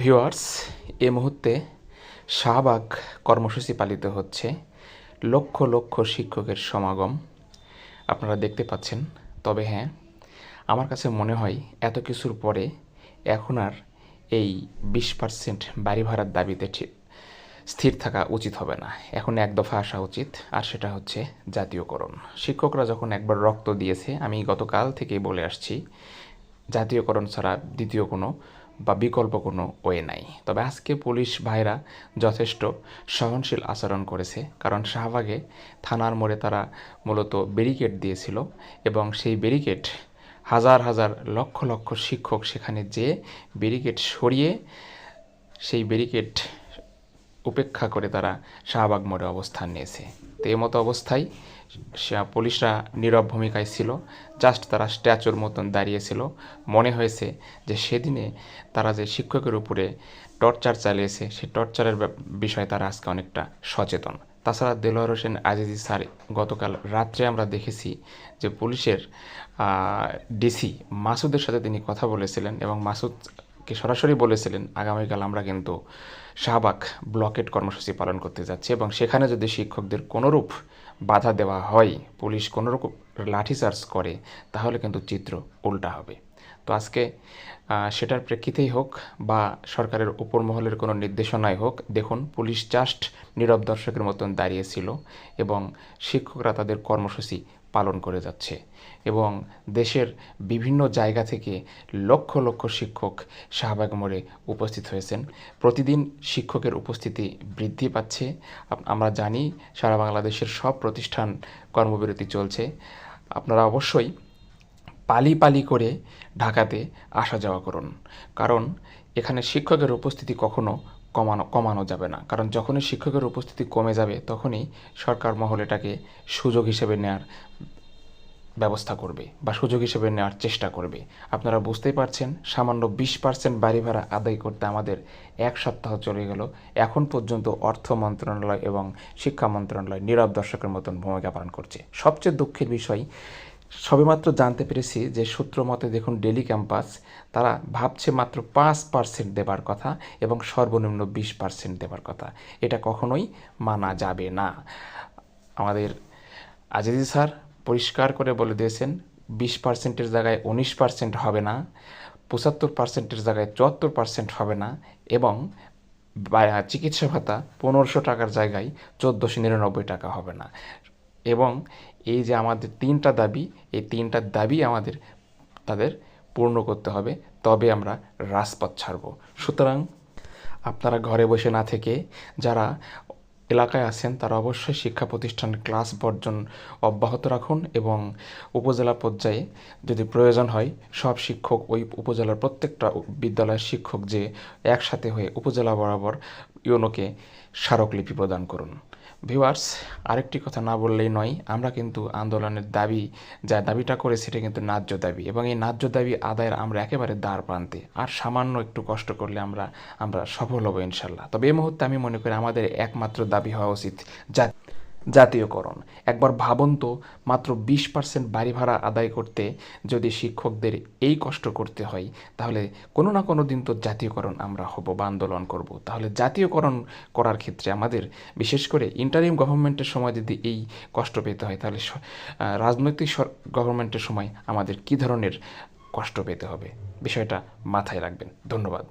Viewers, এ মুহূর্তে শাহবাগ কর্মসূচি পালিত হচ্ছে। লক্ষ লক্ষ শিক্ষকের সমাগম। আপনারা দেখতে পাচ্ছেন। তবে হ্যাঁ আমার কাছে মনে হয় এত কিছুর পরে এখন আর এই বিশ পার্সেন্ট বাড়ি ভাড়ার দাবিতে স্থির থাকা উচিত হবে না। এখন এক দফা আসা উচিত, আর সেটা হচ্ছে জাতীয়করণ। শিক্ষকরা যখন একবার রক্ত দিয়েছে, আমি গতকাল থেকেই বলে আসছি, জাতীয়করণ ছাড়া দ্বিতীয় কোনো বা বিকল্প কোনো ওয়ে নাই। তবে আজকে পুলিশ ভাইরা যথেষ্ট সহনশীল আচরণ করেছে, কারণ শাহবাগে থানার মোড়ে তারা মূলত ব্যারিকেড দিয়েছিল এবং সেই ব্যারিকেড হাজার হাজার লক্ষ লক্ষ শিক্ষক সেখানে যেয়ে ব্যারিকেড সরিয়ে সেই ব্যারিকেড উপেক্ষা করে তারা শাহবাগ মোড়ে অবস্থান নিয়েছে। তো এই মতো অবস্থায় পুলিশরা নীরব ভূমিকায় ছিল। জাস্ট তারা স্ট্যাচুর মতন দাঁড়িয়েছিল মনে হয়েছে যে সেদিনে তারা যে শিক্ষকের উপরে টর্চার চালিয়েছে সেই টর্চারের বিষয়ে তারা আজকে অনেকটা সচেতন। তাছাড়া দেলোয়ার হোসেন আজিজি স্যার গতকাল রাত্রে আমরা দেখেছি যে পুলিশের ডিসি মাসুদের সাথে তিনি কথা বলেছিলেন এবং মাসুদকে সরাসরি বলেছিলেন, আগামীকাল আমরা কিন্তু শাহবাগ ব্লকেট কর্মসূচি পালন করতে যাচ্ছি এবং সেখানে যদি শিক্ষকদের কোনোরূপ বাধা দেওয়া হয়, পুলিশ কোনোরূপ লাঠিচার্জ করে, তাহলে কিন্তু চিত্র উল্টা হবে। তো আজকে সেটার প্রেক্ষিতেই হোক বা সরকারের উপর মহলের কোনো নির্দেশনাই হোক, দেখুন পুলিশ জাস্ট নীরব দর্শকের মতন দাঁড়িয়েছিল এবং শিক্ষকরা তাদের কর্মসূচি পালন করে যাচ্ছে এবং দেশের বিভিন্ন জায়গা থেকে লক্ষ লক্ষ শিক্ষক শাহবাগ মোড়ে উপস্থিত হয়েছেন। প্রতিদিন শিক্ষকের উপস্থিতি বৃদ্ধি পাচ্ছে। আমরা জানি সারা বাংলাদেশের সব প্রতিষ্ঠান কর্মবিরতি চলছে। আপনারা অবশ্যই পালি পালি করে ঢাকাতে আসা যাওয়া করুন। কারণ এখানে শিক্ষকের উপস্থিতি কখনো কমানো কমানো যাবে না। কারণ যখনই শিক্ষকের উপস্থিতি কমে যাবে, তখনই সরকার মহল এটাকে সুযোগ হিসেবে নেওয়ার ব্যবস্থা করবে বা সুযোগ হিসেবে নেওয়ার চেষ্টা করবে। আপনারা বুঝতেই পারছেন, সামান্য বিশ পার্সেন্ট বাড়ি ভাড়া আদায় করতে আমাদের এক সপ্তাহ চলে গেল। এখন পর্যন্ত অর্থ মন্ত্রণালয় এবং শিক্ষা মন্ত্রণালয় নীরব দর্শকের মতন ভূমিকা পালন করছে। সবচেয়ে দুঃখের বিষয় সবেমাত্র জানতে পেরেছি যে সূত্র মতে দেখুন ডেলি ক্যাম্পাস তারা ভাবছে মাত্র পাঁচ পার্সেন্ট দেবার কথা এবং সর্বনিম্ন বিশ পার্সেন্ট দেবার কথা। এটা কখনোই মানা যাবে না। আমাদের আজিজি স্যার পরিষ্কার করে বলে দিয়েছেন, বিশ পার্সেন্টের জায়গায় উনিশ পার্সেন্ট হবে না, পঁচাত্তর পার্সেন্টের জায়গায় চুয়াত্তর পার্সেন্ট হবে না এবং চিকিৎসা ভাতা পনেরোশো টাকার জায়গায় চোদ্দোশো নিরানব্বই টাকা হবে না। এবং এই যে আমাদের তিনটা দাবি, এই তিনটা দাবি আমাদের, তাদের পূর্ণ করতে হবে। তবে আমরা রাজপথ ছাড়ব। সুতরাং আপনারা ঘরে বসে না থেকে যারা এলাকায় আছেন, তারা অবশ্যই শিক্ষা প্রতিষ্ঠানের ক্লাস বর্জন অব্যাহত রাখুন এবং উপজেলা পর্যায়ে যদি প্রয়োজন হয়, সব শিক্ষক ওই উপজেলার প্রত্যেকটা বিদ্যালয়ের শিক্ষক যে একসাথে হয়ে উপজেলা বরাবর ইউনোকে স্মারকলিপি প্রদান করুন। ভিউয়ার্স আরেকটি কথা না বললেই নয়, আমরা কিন্তু আন্দোলনের দাবি, যা দাবিটা করে সেটা কিন্তু ন্যায্য দাবি এবং এই ন্যায্য দাবি আদায়ের আমরা একেবারে দ্বার প্রান্তে। আর সামান্য একটু কষ্ট করলে আমরা আমরা সফল হব ইনশাল্লাহ। তবে এই মুহূর্তে আমি মনে করি আমাদের একমাত্র দাবি হওয়া উচিত যা জাতীয়করণ। একবার ভাবুন তো, মাত্র বিশ পার্সেন্ট বাড়ি ভাড়া আদায় করতে যদি শিক্ষকদের এই কষ্ট করতে হয়, তাহলে কোনো না কোনো দিন তো জাতীয়করণ আমরা হব বা আন্দোলন করব। তাহলে জাতীয়করণ করার ক্ষেত্রে আমাদের, বিশেষ করে ইন্টারিম গভর্নমেন্টের সময় যদি এই কষ্ট পেতে হয়, তাহলে রাজনৈতিক গভর্নমেন্টের সময় আমাদের কী ধরনের কষ্ট পেতে হবে? বিষয়টা মাথায় রাখবেন। ধন্যবাদ।